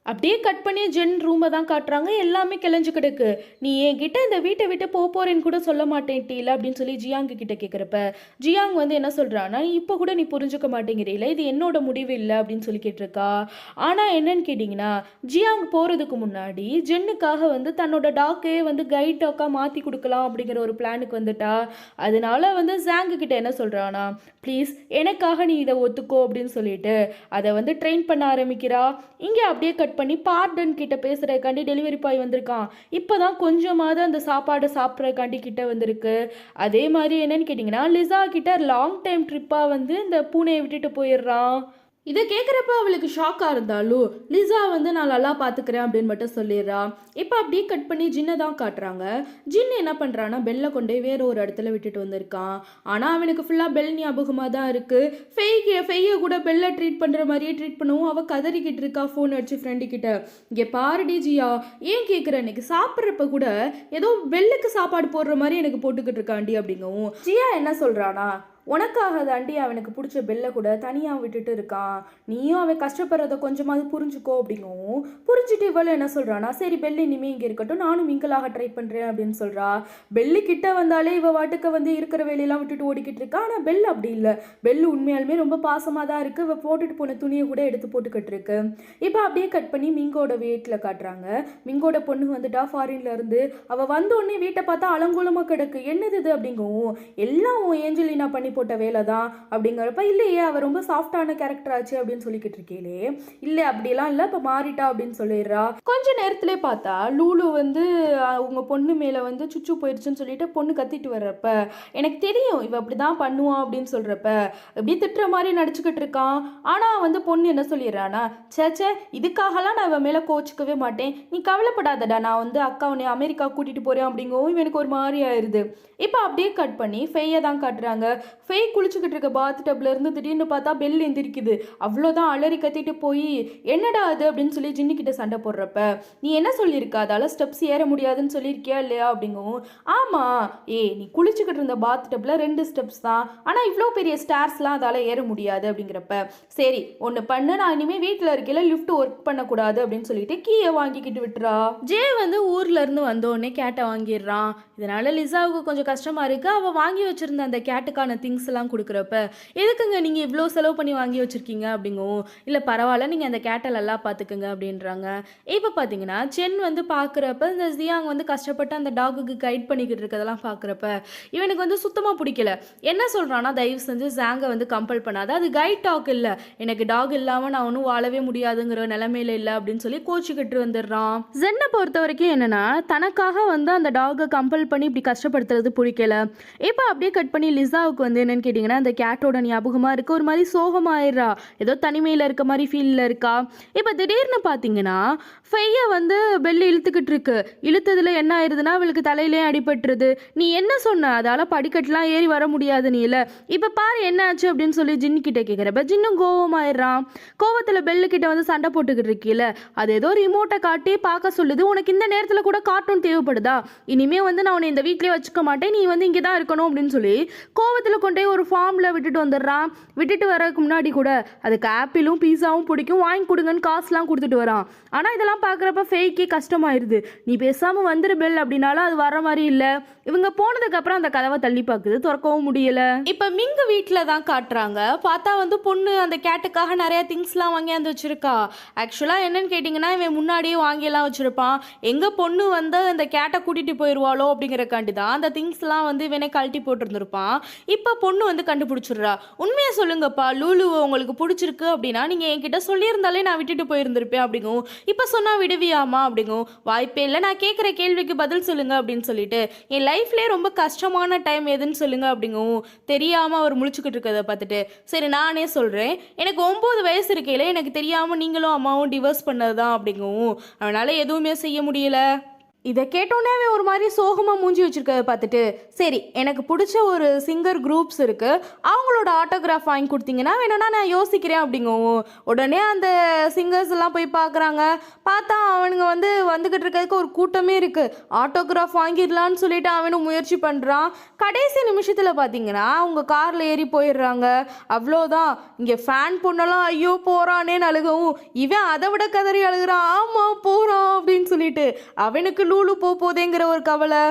அப்படியே கட் பண்ணி ஜென் ரூமை தான் காட்டுறாங்க. எல்லாமே கிளஞ்சு கிடக்கு. நீ என்கிட்ட இந்த வீட்டை விட்டு போக போறேன்னு கூட சொல்ல மாட்டேன் டீல அப்படின்னு சொல்லி ஜியாங் கிட்ட கேட்குறப்ப ஜியாங் வந்து என்ன சொல்கிறான்னா இப்போ கூட நீ புரிஞ்சுக்க மாட்டேங்கிறீல இது என்னோட முடிவு இல்லை அப்படின்னு சொல்லி கேட்டிருக்கா. ஆனால் என்னன்னு கேட்டிங்கன்னா ஜியாங் போகிறதுக்கு முன்னாடி ஜென்னுக்காக வந்து தன்னோட டாக்கே வந்து கைட் டாக்காக மாற்றி கொடுக்கலாம் அப்படிங்கிற ஒரு பிளானுக்கு வந்துட்டா. அதனால வந்து ஜாங்கு கிட்ட என்ன சொல்கிறானா ப்ளீஸ் எனக்காக நீ இதை ஒத்துக்கோ அப்படின்னு சொல்லிட்டு அதை வந்து ட்ரெயின் பண்ண ஆரம்பிக்கிறா. இங்கே அப்படியே கட் பண்ணி பார்டன் கிட்ட பேசுறதுக்காண்டி டெலிவரி பாய் வந்திருக்கான். இப்போ தான் கொஞ்சமாவது அந்த சாப்பாடு சாப்பிட்றக்காண்டி கிட்ட வந்திருக்கு. அதே மாதிரி என்னன்னு கேட்டிங்கன்னா லிசா கிட்ட லாங் டைம் ட்ரிப்பாக வந்து இந்த பூனையை விட்டுட்டு போயிடுறான். இதை கேட்குறப்ப அவளுக்கு ஷாக்காக இருந்தாலும் லிசா வந்து நான் நல்லா பார்த்துக்கிறேன் அப்படின்னு மட்டும் சொல்லிடுறா. இப்போ அப்படியே கட் பண்ணி ஜின்னை தான் காட்டுறாங்க. ஜின்னு என்ன பண்ணுறான்னா பெல்லை கொண்டே வேற ஒரு இடத்துல விட்டுட்டு வந்திருக்கான். ஆனால் அவனுக்கு ஃபுல்லாக பெல் ஞாபகமாக தான் இருக்குது ஃபெய்க்கு ஃபெய்யை கூட பெல்லை ட்ரீட் பண்ணுற மாதிரியே ட்ரீட் பண்ணவும் அவள் கதறிக்கிட்டு இருக்கா ஃபோன் அடிச்சு ஃப்ரெண்டு கிட்ட. இங்கே பாருடி ஜியா ஏன் கேட்குற இன்னைக்கு சாப்பிட்றப்ப கூட ஏதோ பெல்லுக்கு சாப்பாடு போடுற மாதிரி எனக்கு போட்டுக்கிட்டு இருக்காண்டி அப்படிங்கவும். ஜியா என்ன சொல்கிறானா உனக்காக தாண்டி அவனுக்கு பிடிச்ச பெல்லை கூட தனியாக விட்டுட்டு இருக்கான். நீயும் அவன் கஷ்டப்படுறத கொஞ்சமாவது புரிஞ்சுக்கோ அப்படிங்கவும் புரிஞ்சுட்டு இவ்வளோ என்ன சொல்கிறானா சரி பெல்லு இனிமேல் இங்கே இருக்கட்டும் நானும் மிங்கலாக ட்ரை பண்ணுறேன் அப்படின்னு சொல்கிறா பெல்லு கிட்ட வந்தாலே இவ வாட்டுக்க வந்து இருக்கிற வேலையெல்லாம் விட்டுட்டு ஓடிக்கிட்டு இருக்கா. ஆனால் பெல் அப்படி இல்லை. பெல்லு உண்மையாலுமே ரொம்ப பாசமாக தான் இருக்குது இவ போட்டுட்டு போன துணியை கூட எடுத்து போட்டுக்கிட்டு இருக்கு. இப்போ அப்படியே கட் பண்ணி மிங்கோட வீட்டில் காட்டுறாங்க. மிங்கோட பொண்ணு வந்துட்டா ஃபாரின்ல இருந்து. அவள் வந்த உடனே வீட்டை பார்த்தா அலங்கோலமாக கிடக்கு. என்னது இது அப்படிங்கவும் எல்லாம் ஏஞ்சலினா பண்ணி போட்ட வேலை தான் அப்படிங்கிறப்ப இல்லையே அவள் ரொம்ப சாஃப்டான கேரக்டர் ஆச்சு அப்படின்னு சொல்லிக்கிட்டு இருக்கீங்களே இல்லை அப்படிலாம் இல்லை இப்போ மாறிட்டா அப்படின்னு சொல்லிடுறா. கொஞ்ச நேரத்திலே பார்த்தா லூலு வந்து அவங்க பொண்ணு மேலே வந்து சுச்சு போயிடுச்சுன்னு சொல்லிட்டு பொண்ணு கத்திட்டு வர்றப்ப எனக்கு தெரியும் இவ அப்படி தான் பண்ணுவான் அப்படின்னு சொல்கிறப்ப இப்படி திட்டுற மாதிரி நடிச்சுக்கிட்டு இருக்கான். ஆனால் வந்து பொண்ணு என்ன சொல்லிடுறானா சேச்சே இதுக்காகலாம் நான் இவன் மேலே கோச்சிக்கவே மாட்டேன். நீ கவலைப்படாதடா நான் வந்து அக்கா உன்னை அமெரிக்கா கூட்டிகிட்டு போகிறேன் அப்படிங்கவும் இவனுக்கு ஒரு மாதிரி ஆயிடுது இப்போ அப்படியே கட் பண்ணி ஃபெய்யை தான் காட்டுறாங்க. ஃபெய் குளிச்சுக்கிட்டு இருக்க பாத் டப்ல இருந்து திடீர்னு பார்த்தா பெல் எந்திரிக்குது. அவ்வளோதான் அலறி கத்திட்டு போய் என்னடா அது? அப்படின்னு சொல்லி ஜின்னு கிட்ட சண்டை போடுறப்ப நீ என்ன சொல்லியிருக்க? அதால் ஸ்டெப்ஸ் ஏற முடியாதுன்னு சொல்லியிருக்கியா இல்லையா? அப்படிங்கவும் ஆமாம் ஏ நீ குளிச்சுக்கிட்டு இருந்த பாத் டப்பில் ரெண்டு ஸ்டெப்ஸ் தான். ஆனால் இவ்வளோ பெரிய ஸ்டார்ஸ்லாம் அதால் ஏற முடியாது. அப்படிங்கிறப்ப சரி ஒன்று பண்ணு. நான் இனிமேல் வீட்டில் இருக்கையில லிஃப்ட் ஒர்க் பண்ணக்கூடாது. அப்படின்னு சொல்லிட்டு கீயை வாங்கிக்கிட்டு விட்டுறா. ஜே வந்து ஊரில் இருந்து வந்த உடனே கேட்டை வாங்கிடுறான். இதனால் லிசாவுக்கு கொஞ்சம் கஷ்டமாக இருக்குது அவள் வாங்கி வச்சிருந்த அந்த கேட்டுக்கான திங்ஸ் எல்லாம் கொடுக்குறப்ப எதுக்குங்க நீங்கள் இவ்வளோ செலவு பண்ணி வாங்கி வச்சுருக்கீங்க? அப்படிங்கவும் இல்லை பரவாயில்ல நீங்கள் அந்த கேட்டல் எல்லாம் பார்த்துக்குங்க அப்படின்றாங்க. இப்போ பார்த்தீங்கன்னா சென் வந்து பார்க்குறப்ப இந்த ஜியாங் வந்து கஷ்டப்பட்டு அந்த டாகுக்கு கைட் பண்ணிக்கிட்டு இருக்கிறதெல்லாம் பார்க்குறப்ப இவனுக்கு வந்து சுத்தமாக பிடிக்கல. என்ன சொல்கிறான்னா தயவு செஞ்சு ஜாங்கை வந்து கம்பல் பண்ணாத. அது கைட் டாக் இல்லை. எனக்கு டாக் இல்லாமல் நான் ஒன்றும் வாழவே முடியாதுங்கிற நிலமையில இல்லை அப்படின்னு சொல்லி கோச்சிக்கிட்டு வந்துடுறான். ஜென்னை பொறுத்த வரைக்கும் என்னன்னா தனக்காக வந்து அந்த டாகை கம்பல் பண்ணி இப்படி கஷ்டப்படுத்துறது பிடிக்கல. இப்போ அப்படியே கட் பண்ணி லிசாவுக்கு வந்து வந்து என்னன்னு கேட்டிங்கன்னா அந்த கேட்டோட ஞாபகமாக இருக்குது ஒரு மாதிரி சோகமாயிடுறா. ஏதோ தனிமையில் இருக்க மாதிரி ஃபீலில் இருக்கா? இப்போ திடீர்னு பார்த்தீங்கன்னா ஃபையை வந்து பெல்லு இழுத்துக்கிட்டு இருக்கு. இழுத்ததில் என்ன ஆயிருதுன்னா அவளுக்கு தலையிலே அடிபட்டுருது. நீ என்ன சொன்ன? அதால் படிக்கட்டுலாம் ஏறி வர முடியாது நீ இல்லை இப்போ பாரு என்ன ஆச்சு அப்படின்னு சொல்லி ஜின்னு கிட்ட கேட்குறப்ப ஜின்னும் கோவமாயிடுறான். கோவத்தில் பெல்லு கிட்ட வந்து சண்டை போட்டுக்கிட்டு இருக்கீல. அது ஏதோ ரிமோட்டை காட்டி பார்க்க சொல்லுது. உனக்கு இந்த நேரத்தில் கூட கார்ட்டூன் தேவைப்படுதா? இனிமே வந்து நான் உன்னை இந்த வீட்லயே வச்சுக்க மாட்டேன். நீ வந்து இங்கே தான் இருக்கணும் அப்படின்னு சொல்லி கோவத்தில் கொண்டே ஒரு ஃபார்மில் விட்டுட்டு வந்துடுறான். விட்டுட்டு வரதுக்கு முன்னாடி கூட அதுக்கு ஆப்பிளும் பீஸாவும் பிடிக்கும். வாங்கி கொடுங்கன்னு காசுலாம் கொடுத்துட்டு வரான். ஆனால் இதெல்லாம் பார்க்குறப்ப ஃபேக்கே கஷ்டமாயிருது. நீ பேசாமல் வந்துரு பெல் அப்படின்னாலும் அது வர மாதிரி இல்லை. இவங்க போனதுக்கப்புறம் அந்த கதவை தள்ளி பார்க்குது திறக்கவும் முடியல. இப்போ மிங்க வீட்டில் தான் காட்டுறாங்க. பார்த்தா வந்து பொண்ணு அந்த கேட்டுக்காக நிறைய திங்ஸ்லாம் வாங்கியாந்து வச்சிருக்கா. ஆக்சுவலாக என்னன்னு கேட்டிங்கன்னா இவன் முன்னாடியே வாங்கியெல்லாம் வச்சிருப்பான். எங்கள் பொண்ணு வந்து அந்த கேட்டை கூட்டிகிட்டு போயிடுவாளோ அப்படிங்கிறக்காண்டி தான் அந்த திங்ஸ்லாம் வந்து இவனே கழட்டி போட்டிருந்திருப்பான். இப்போ பொண்ணு வந்து கண்டுபிடிச்சிடுறா. உண்மையை சொல்லுங்கப்பா லூலு உங்களுக்கு பிடிச்சிருக்கு அப்படின்னா நீங்கள் என்கிட்ட சொல்லியிருந்தாலே நான் விட்டுட்டு போயிருந்திருப்பேன் அப்படிங்கும் இப்போ சொன்னால் விடுவியாமா அப்படிங்கும் வாய்ப்பே இல்லை. நான் கேட்குற கேள்விக்கு பதில் சொல்லுங்க அப்படின்னு சொல்லிட்டு என் லைஃப்லேயே ரொம்ப கஷ்டமான டைம் எதுன்னு சொல்லுங்க அப்படிங்கவும் தெரியாமல் அவர் முழிச்சுக்கிட்டு இருக்கிறத பார்த்துட்டு சரி நானே சொல்கிறேன் எனக்கு ஒம்பது வயசு இருக்கையில் எனக்கு தெரியாமல் நீங்களும் அம்மாவும் டிவோர்ஸ் பண்ணது தான் அப்படிங்கவும் அவனால் எதுவுமே செய்ய முடியல. இதை கேட்டோன்னே அவன் ஒரு மாதிரி சோகமாக மூஞ்சி வச்சுருக்கதை பார்த்துட்டு சரி எனக்கு பிடிச்ச ஒரு சிங்கர் குரூப்ஸ் இருக்குது அவங்களோட ஆட்டோகிராஃப் வாங்கி கொடுத்தீங்கன்னா வேணும்னா நான் யோசிக்கிறேன் அப்படிங்கவும் உடனே அந்த சிங்கர்ஸ் எல்லாம் போய் பார்க்குறாங்க. பார்த்தா அவனுங்க வந்து வந்துக்கிட்டு இருக்கிறதுக்கு ஒரு கூட்டமே இருக்குது ஆட்டோகிராஃப் வாங்கிடலான்னு சொல்லிட்டு அவனும் முயற்சி பண்ணுறான் கடைசி நிமிஷத்தில் பார்த்தீங்கன்னா அவங்க காரில் ஏறி போயிடுறாங்க. அவ்வளோதான். இங்கே ஃபேன் பொண்ணெல்லாம் ஐயோ போகிறானேன்னு அழுகவும் இவன் அதை விட கதறி அழுகிறான். ஆமாம் போகிறான் அப்படின்னு சொல்லிட்டு அவனுக்கு லூலு போ போதேங்கிற ஒரு கவலை.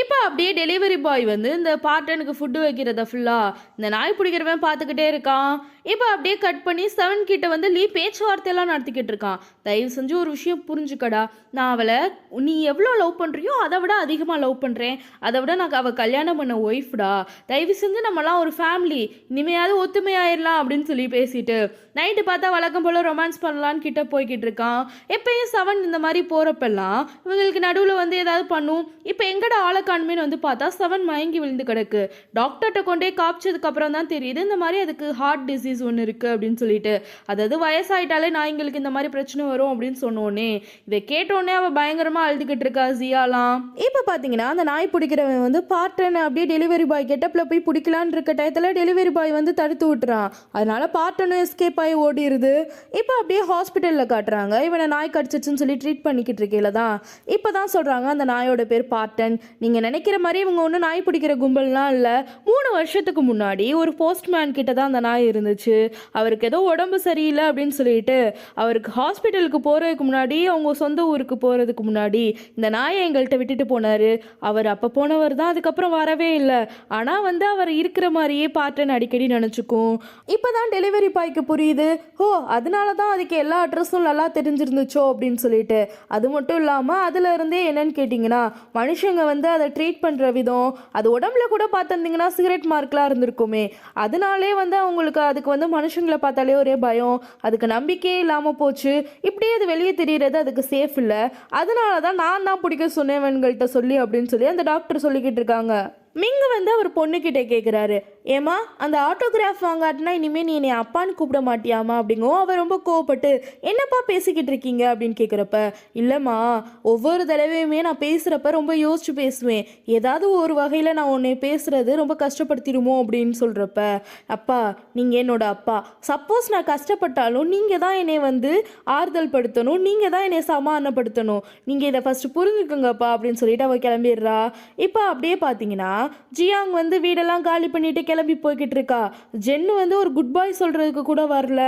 இப்போ அப்படியே டெலிவரி பாய் வந்து இந்த பார்ட்டனுக்கு ஃபுட்டு வைக்கிறத ஃபுல்லாக இந்த நாய் பிடிக்கிறவன் பார்த்துக்கிட்டே இருக்கான். இப்போ அப்படியே கட் பண்ணி செவன் கிட்ட வந்து லீ பேச்சுவார்த்தையெல்லாம் நடத்திக்கிட்டு இருக்கான். தயவு செஞ்சு ஒரு விஷயம் புரிஞ்சுக்கடா. நான் அவளை நீ எவ்வளோ லவ் பண்ணுறியோ அதை விட அதிகமாக லவ் பண்ணுறேன் அதை விட நான் அவள் கல்யாணம் பண்ண ஒய்ஃப்டா தயவு செஞ்சு நம்மலாம் ஒரு ஃபேமிலி இனிமையாவது ஒத்துமையாயிடலாம் அப்படின்னு சொல்லி பேசிட்டு நைட்டு பார்த்தா வழக்கம் போல் ரொமான்ஸ் பண்ணலான்னு கிட்ட போய்கிட்டு இருக்கான். எப்பயும் செவன் இந்த மாதிரி போகிறப்பெல்லாம் இவங்களுக்கு நடுவில் வந்து ஏதாவது பண்ணும். இப்போ எங்கடா ஆளை காணுமேன்னு வந்து பார்த்தா செவன் மயங்கி விழுந்து கிடக்கு. டாக்டர்கிட்ட கொண்டே காமிச்சதுக்கு அப்புறம் தான் தெரியுது இந்த மாதிரி அதுக்கு ஹார்ட் டிசீஸ் ஒன்று இருக்குது அப்படின்னு சொல்லிட்டு. அதாவது வயசாயிட்டாலே நாய்ங்களுக்கு இந்த மாதிரி பிரச்சனை வரும் அப்படின்னு சொன்னோன்னே இதை கேட்டோடனே அவள் பயங்கரமாக அழுதுகிட்டு இருக்கா ஜியாலாம். இப்போ பார்த்தீங்கன்னா அந்த நாய் பிடிக்கிறவன் வந்து பார்ட்டன் அப்படியே டெலிவரி பாய் கெட்டப்பில் போய் பிடிக்கலான் இருக்க டயத்தில் டெலிவரி பாய் வந்து தடுத்து விட்டுறான். அதனால பார்ட்டனும் எஸ்கேப் ஆகி ஓடிடுது இப்போ அப்படியே ஹாஸ்பிட்டலில் காட்டுறாங்க. இவனை நாய் கடிச்சிச்சுன்னு சொல்லி ட்ரீட் பண்ணிக்கிட்டு இருக்கையில தான் இப்போ தான் சொல்கிறாங்க அந்த நாயோட பேர் பார்ட்டன் நீங்கள் நினைக்கிற மாதிரி இவங்க ஒன்றும் நாய் பிடிக்கிற கும்பல்லாம் இல்லை. மூணு வருஷத்துக்கு முன்னாடி ஒரு போஸ்ட்மேன் கிட்ட தான் அந்த நாய் இருந்துச்சு. அவருக்கு ஏதோ உடம்பு சரியில்லை அப்படின்னு சொல்லிட்டு அவருக்கு ஹாஸ்பிட்டலுக்கு போகிறதுக்கு முன்னாடி அவங்க சொந்த ஊருக்கு போகிறதுக்கு முன்னாடி இந்த நாயை எங்கள்கிட்ட விட்டுட்டு போனார். அவர் அப்போ போனவர் தான் அதுக்கப்புறம் வரவே இல்லை. ஆனால் வந்து அவர் இருக்கிற மாதிரியே பார்ட்டன் அடிக்கடி நினச்சிக்கும். இப்போ தான் டெலிவரி பாய்க்கு புரியுது. ஓ அதனால தான் அதுக்கு எல்லா அட்ரஸும் நல்லா தெரிஞ்சிருந்துச்சோ அப்படின்னு சொல்லிட்டு. அது மட்டும் இல்லாமல் அதில் இருந்தே என்னன்னு கேட்டிங்கன்னா மனுஷங்க வந்து அதை அதை ட்ரீட் பண்ணுற விதம் அது உடம்புல கூட பார்த்துருந்தீங்கன்னா சிகரெட் மார்க்லாம் இருந்திருக்குமே. அதனாலே வந்து அவங்களுக்கு அதுக்கு வந்து மனுஷங்களை பார்த்தாலே ஒரே பயம். அதுக்கு நம்பிக்கையே இல்லாமல் போச்சு. இப்படியே அது வெளியே தெரிகிறது அதுக்கு சேஃப் இல்லை. அதனால தான் நான் தான் பிடிக்க சொன்னேவன்கள்ட்ட சொல்லி அப்படின்னு சொல்லி அந்த டாக்டர் சொல்லிக்கிட்டு இருக்காங்க. மிங்கு வந்து அவர் பொண்ணுக்கிட்ட கேட்குறாரு ஏமா அந்த ஆட்டோகிராஃப் வாங்காட்டினா இனிமேல் நீ என்னை அப்பான்னு கூப்பிட மாட்டியாமா அப்படிங்கும் அவர் ரொம்ப கோவப்பட்டு என்னப்பா பேசிக்கிட்டு இருக்கீங்க? அப்படின்னு கேட்குறப்ப இல்லைம்மா ஒவ்வொரு தடவையுமே நான் பேசுகிறப்ப ரொம்ப யோசிச்சு பேசுவேன். ஏதாவது ஒரு வகையில் நான் உன்னை பேசுகிறது ரொம்ப கஷ்டப்படுத்திடுமோ? அப்படின்னு சொல்கிறப்ப அப்பா நீங்கள் என்னோட அப்பா. சப்போஸ் நான் கஷ்டப்பட்டாலும் நீங்கள் தான் என்னை வந்து ஆறுதல் படுத்தணும் நீங்கள் தான் என்னை சமாதானப்படுத்தணும். நீங்கள் இதை ஃபஸ்ட்டு புரிஞ்சுக்குங்கப்பா அப்படின்னு சொல்லிட்டு அவள் கிளம்பிடுறா. இப்போ அப்படியே பார்த்தீங்கன்னா ஜியாங் வந்து வீடெல்லாம் காலி பண்ணிட்டு கிளம்பி போய்கிட்டு இருக்கா. ஜென்னு வந்து ஒரு குட் பாய் சொல்கிறதுக்கு கூட வரல.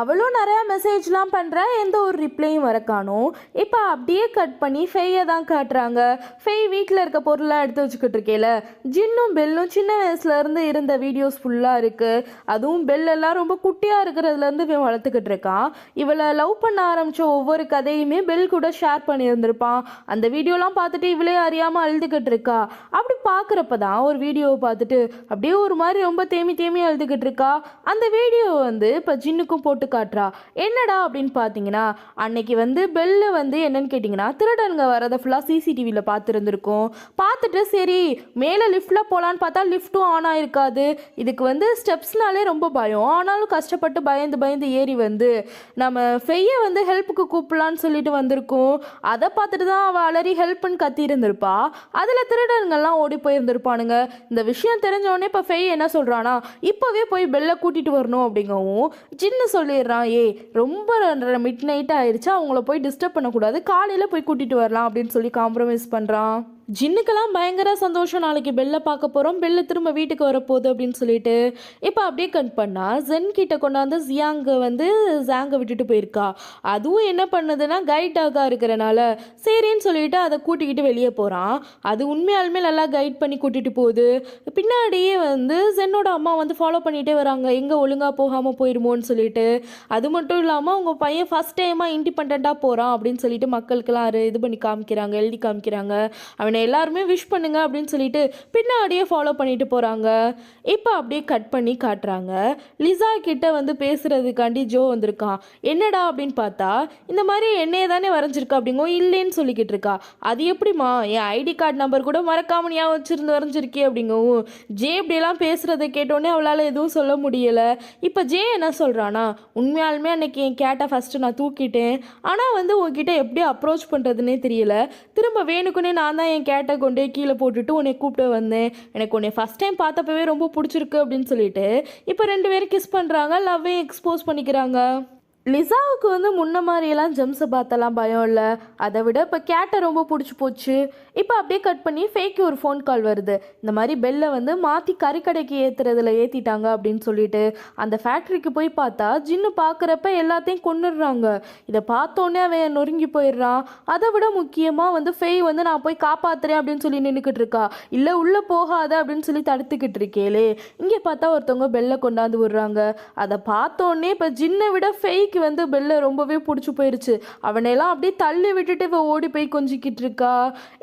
அவளும் நிறையா மெசேஜ்லாம் பண்ணுறா எந்த ஒரு ரிப்ளையும் வரக்கானோ இப்போ அப்படியே கட் பண்ணி ஃபெய்யை தான் காட்டுறாங்க. ஃபெய் வீட்டில் இருக்க பொருளாக எடுத்து வச்சுக்கிட்டு இருக்கேல ஜின்னும் பெல்லும் சின்ன வயசுலேருந்து இருந்த வீடியோஸ் ஃபுல்லாக இருக்குது அதுவும் பெல் எல்லாம் ரொம்ப குட்டியாக இருக்கிறதுலேருந்து இவன் வளர்த்துக்கிட்டு இருக்கான். இவளை லவ் பண்ண ஆரம்பித்த ஒவ்வொரு கதையுமே பெல் கூட ஷேர் பண்ணியிருந்திருப்பான். அந்த வீடியோலாம் பார்த்துட்டு இவளே அறியாமல் அழுதுகிட்டு இருக்கா. அப்படி பார்க்குறப்ப அப்போ தான் ஒரு வீடியோவை பார்த்துட்டு அப்படியே ஒரு மாதிரி ரொம்ப தேமி தேமி அழுதுகிட்டு இருக்கா? அந்த வீடியோ வந்து இப்போ ஜின்னுக்கும் போட்டு காட்டுறா. என்னடா அப்படின்னு பார்த்தீங்கன்னா அன்னைக்கு வந்து பெல்லு வந்து என்னன்னு கேட்டிங்கன்னா திருடனுங்க வரதை ஃபுல்லாக சிசிடிவியில் பார்த்துருந்துருக்கோம். பார்த்துட்டு சரி மேலே லிஃப்ட்டில் போகலான்னு பார்த்தா லிஃப்ட்டும் ஆன் ஆகிருக்காது இதுக்கு வந்து ஸ்டெப்ஸ்னாலே ரொம்ப பயம். ஆனாலும் கஷ்டப்பட்டு பயந்து பயந்து ஏறி வந்து நம்ம ஃபெய்யை வந்து ஹெல்ப்புக்கு கூப்பிடலான்னு சொல்லிட்டு வந்திருக்கோம். அதை பார்த்துட்டு தான் அவள் அலறி ஹெல்ப்னு கத்தி இருந்திருப்பா அதில் திருடனுங்கள்லாம் ஓடி இருப்பானுங்க. இந்த விஷயம் தெரிஞ்சவொடனே இப்போ ஃபெய் என்ன சொல்கிறானா இப்போவே போய் பெல்லை கூட்டிகிட்டு வரணும் அப்படிங்கவும் சின்ன சொல்லிடுறான் ஏய் ரொம்ப மிட் நைட் ஆயிடுச்சு அவங்கள போய் டிஸ்டர்ப் பண்ணக்கூடாது காலையில் போய் கூட்டிகிட்டு வரலாம் அப்படின்னு சொல்லி காம்ப்ரமைஸ் பண்ணுறான் ஜின்னுக்கெல்லாம் பயங்கர சந்தோஷம். நாளைக்கு பெல்லை பார்க்க போகிறோம் பெல்ல திரும்ப வீட்டுக்கு வரப்போகுது அப்படின்னு சொல்லிட்டு இப்போ அப்படியே கட் பண்ணா ஜென் கிட்ட கொண்டாந்து ஜியாங்கை வந்து ஜாங்கை விட்டுட்டு போயிருக்கா. அதுவும் என்ன பண்ணுதுன்னா கைடாக இருக்கிறனால சரின்னு சொல்லிட்டு அதை கூட்டிக்கிட்டு வெளியே போகிறான் அது உண்மையாலுமே நல்லா கைட் பண்ணி கூட்டிகிட்டு போகுது. பின்னாடியே வந்து ஜென்னோட அம்மா வந்து ஃபாலோ பண்ணிகிட்டே வராங்க. எங்கே ஒழுங்காக போகாமல் போயிடுமோன்னு சொல்லிட்டு. அது மட்டும் இல்லாமல் உங்கள் பையன் ஃபஸ்ட் டைமாக இண்டிபெண்ட்டாக போகிறான் அப்படின்னு சொல்லிட்டு மக்களுக்கெல்லாம் அது இது பண்ணி காமிக்கிறாங்க எழுதி காமிக்கிறாங்க. அவனை எல்லாருமே விஷ் பண்ணுங்க அப்படின்னு சொல்லிட்டு பின்னாடியே ஃபாலோ பண்ணிட்டு போகிறாங்க இப்போ அப்படியே கட் பண்ணி காட்டுறாங்க. லிசா கிட்ட வந்து பேசுறதுக்காண்டி ஜோ வந்திருக்கான் என்னடா அப்படின்னு பார்த்தா இந்த மாதிரி என்னையே தானே வரைஞ்சிருக்கா அப்படிங்கோ இல்லைன்னு சொல்லிக்கிட்டு இருக்கா. அது எப்படிம்மா என் ஐடி கார்டு நம்பர் கூட மறக்காம ஞாபகம் வச்சிருந்து வரைஞ்சிருக்கே அப்படிங்கவும் ஜே இப்படியெல்லாம் பேசுறதை கேட்டோன்னே அவளால் எதுவும் சொல்ல முடியலை. இப்போ ஜே என்ன சொல்கிறானா உண்மையாலுமே அன்னைக்கு என் கேட்டை ஃபஸ்ட்டு நான் தூக்கிட்டேன். ஆனால் வந்து உங்ககிட்ட எப்படி அப்ரோச் பண்ணுறதுனே தெரியல. திரும்ப வேணுக்குனே நான் தான் என் கேட்டை கொண்டே கீழே போட்டுட்டு உன்னை கூப்பிட்டு வந்தேன். எனக்கு உன்னை ஃபஸ்ட் டைம் பார்த்தப்பவே ரொம்ப பிடிச்சிருக்கு அப்படின்னு சொல்லிட்டு இப்போ ரெண்டு பேரும் கிஸ் பண்ணுறாங்க லவ்வையும் எக்ஸ்போஸ் பண்ணிக்கிறாங்க. லிசாவுக்கு வந்து முன்ன மாதிரியெல்லாம் ஜெம்ஸை பார்த்தெல்லாம் பயம் இல்லை. அதை விட இப்போ கேட்டை ரொம்ப பிடிச்சி போச்சு. இப்போ அப்படியே கட் பண்ணி ஃபேக்கு ஒரு ஃபோன் கால் வருது. இந்த மாதிரி பெல்லை வந்து மாற்றி கறிக்கடைக்கு ஏற்றுறதுல ஏற்றிட்டாங்க அப்படின்னு சொல்லிட்டு அந்த ஃபேக்ட்ரிக்கு போய் பார்த்தா ஜின்னு பார்க்குறப்ப எல்லாத்தையும் கொண்டுடுறாங்க இதை பார்த்தோன்னே அவன் நொறுங்கி போயிடுறான். அதை விட முக்கியமாக வந்து ஃபேய் வந்து நான் போய் காப்பாத்துறேன் அப்படின்னு சொல்லி நின்றுக்கிட்டு இருக்கா. இல்லை உள்ளே போகாத அப்படின்னு சொல்லி தடுத்துக்கிட்டு இருக்கேளே இங்கே பார்த்தா ஒருத்தவங்க பெல்லை கொண்டாந்து விடுறாங்க. அதை பார்த்தோன்னே இப்போ ஜின்னை விட ஃபெய்க்கு வந்து பெல்லை ரொம்பவே பிடிச்சி போயிருச்சு. அவனையெல்லாம் அப்படியே தள்ளி விட்டுட்டு இவ ஓடி போய் கொஞ்சிக்கிட்டு இருக்கா?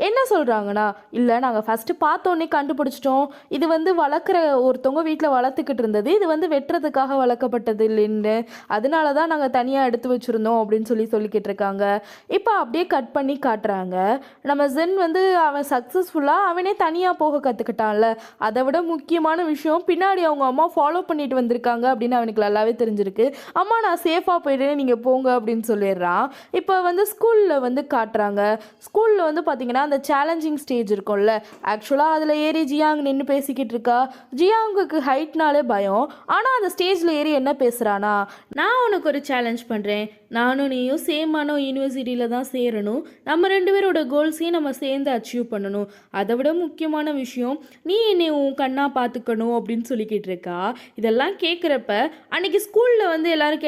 என்ன சொல்கிறாங்கன்னா இல்லை நாங்கள் ஃபஸ்ட்டு பார்த்தோன்னே கண்டுபிடிச்சிட்டோம். இது வந்து வளர்க்குற ஒருத்தவங்க வீட்டில் வளர்த்துக்கிட்டு இருந்தது. இது வந்து வெட்டுறதுக்காக வளர்க்கப்பட்டது இல்லைன்னு. அதனால தான் நாங்கள் தனியாக எடுத்து வச்சுருந்தோம் அப்படின்னு சொல்லி சொல்லிக்கிட்டு இருக்காங்க. இப்போ அப்படியே கட் பண்ணி காட்டுறாங்க. நம்ம ஜென் வந்து அவன் சக்ஸஸ்ஃபுல்லாக அவனே தனியாக போக கற்றுக்கிட்டான்ல அதை விட முக்கியமான விஷயம் பின்னாடி அவங்க அம்மா ஃபாலோ பண்ணிட்டு வந்திருக்காங்க அப்படின்னு அவனுக்கு நல்லாவே தெரிஞ்சிருக்கு. அம்மா நான் சேஃபாக போயிட்டேன் நீங்கள் போங்க அப்படின்னு சொல்லிடுறான் இப்போ வந்து ஸ்கூலில் வந்து காட்டுறாங்க. ஸ்கூலில் வந்து பார்த்தீங்கன்னா அந்த சேலஞ்சிங் ஸ்டேஜ் இருக்கும்ல. ஆக்சுவலாக அதில் ஏறி ஜியாங் நின்று பேசிக்கிட்டு இருக்கா. ஜியாங்குக்கு ஹைட்னாலே பயம். ஆனால் அந்த ஸ்டேஜில் ஏறி என்ன பேசுகிறானா நான் உனக்கு ஒரு சேலஞ்ச் பண்ணுறேன் நானும் நீயும் சேமான யூனிவர்சிட்டியில் தான் சேரணும். நம்ம ரெண்டு பேரோட கோல்ஸையும் நம்ம சேர்ந்து அச்சீவ் பண்ணணும். அதை விட முக்கியமான விஷயம் நீ என்னை உன் கண்ணாக பார்த்துக்கணும் அப்படின்னு சொல்லிக்கிட்டு இருக்கா. இதெல்லாம் கேட்குறப்ப அன்னைக்கு ஸ்கூலில் வந்து எல்லாரும்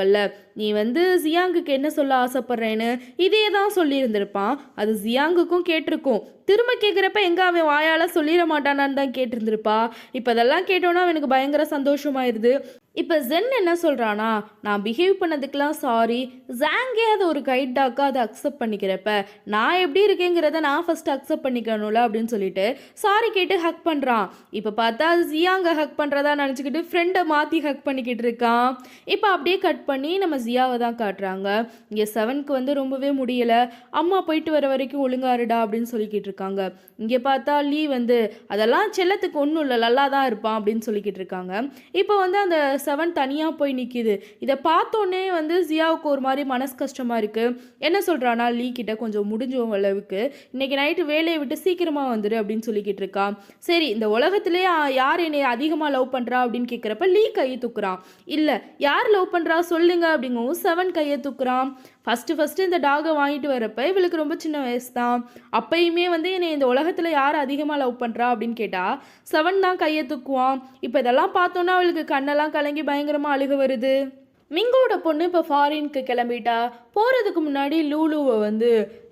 கேட்டிருந்துருப்பாங்கல்ல நீ வந்து ஜியாங்குக்கு என்ன சொல்ல ஆசைப்பட்றேன்னு இதே தான் சொல்லியிருந்திருப்பான். அது ஜியாங்குக்கும் கேட்டிருக்கும். திரும்ப கேட்குறப்ப எங்கே அவன் வாயால் சொல்லிட மாட்டானான்னு தான் கேட்டிருந்திருப்பா. இப்போ அதெல்லாம் கேட்டோன்னா அவனுக்கு பயங்கர சந்தோஷமாயிருது. இப்போ ஜென் என்ன சொல்கிறானா நான் பிஹேவ் பண்ணதுக்கெலாம் சாரி ஜாங்கே அதை ஒரு கைட் அதை அக்செப்ட் பண்ணிக்கிறப்ப நான் எப்படி இருக்கேங்கிறத நான் ஃபஸ்ட்டு அக்செப்ட் பண்ணிக்கணும்ல அப்படின்னு சொல்லிட்டு சாரி கேட்டு ஹக் பண்ணுறான் இப்போ பார்த்தா ஜியாங்க ஹக் பண்ணுறதா நினச்சிக்கிட்டு ஃப்ரெண்டை மாற்றி ஹக் பண்ணிக்கிட்டு இருக்கான். இப்போ அப்படியே கட் பண்ணி நம்ம ஜியாவை தான் காட்டுறாங்க. இங்கே செவனுக்கு வந்து ரொம்பவே முடியலை. அம்மா போயிட்டு வர வரைக்கும் ஒழுங்காருடா அப்படின்னு சொல்லிக்கிட்டு இருக்காங்க. இங்கே பார்த்தா லீ வந்து அதெல்லாம் செல்லத்துக்கு ஒன்றும் இல்லை நல்லா தான் இருப்பான் அப்படின்னு சொல்லிக்கிட்டு இருக்காங்க. இப்போ வந்து அந்த செவன் தனியாக போய் நிற்கிது இதை பார்த்தோன்னே வந்து ஜியாவுக்கு ஒரு மாதிரி மனசு கஷ்டமாக இருக்குது என்ன சொல்கிறானா லீ கிட்ட கொஞ்சம் முடிஞ்ச அளவுக்கு இன்னைக்கு நைட்டு வேலையை விட்டு சீக்கிரமாக வந்துடு அப்படின்னு சொல்லிக்கிட்டு இருக்கான் சரி இந்த உலகத்திலே யார் என்னை அதிகமாக லவ் பண்ணுறா அப்படின்னு கேட்குறப்ப லீ கையை தூக்குறான் இல்லை யார் லவ் பண்ணுறா சொல்லுங்க அப்படிங்கவும் செவன் கையை தூக்குறான். ஃபஸ்ட்டு ஃபஸ்ட்டு இந்த டாகை வாங்கிட்டு வரப்ப இவளுக்கு ரொம்ப சின்ன வயசு தான் அப்பயுமே வந்து என்னை இந்த உலகத்தில் யார் அதிகமாக லவ் பண்ணுறா அப்படின்னு கேட்டால் செவன் தான் கையை தூக்குவான். இப்போ இதெல்லாம் பார்த்தோன்னா அவளுக்கு கண்ணெல்லாம் கலங்கி பயங்கரமாக அழுக வருது. மிங்கோட பொண்ணு இப்போ ஃபாரினுக்கு கிளம்பிட்டா. போகிறதுக்கு முன்னாடி லூலுவை வந்து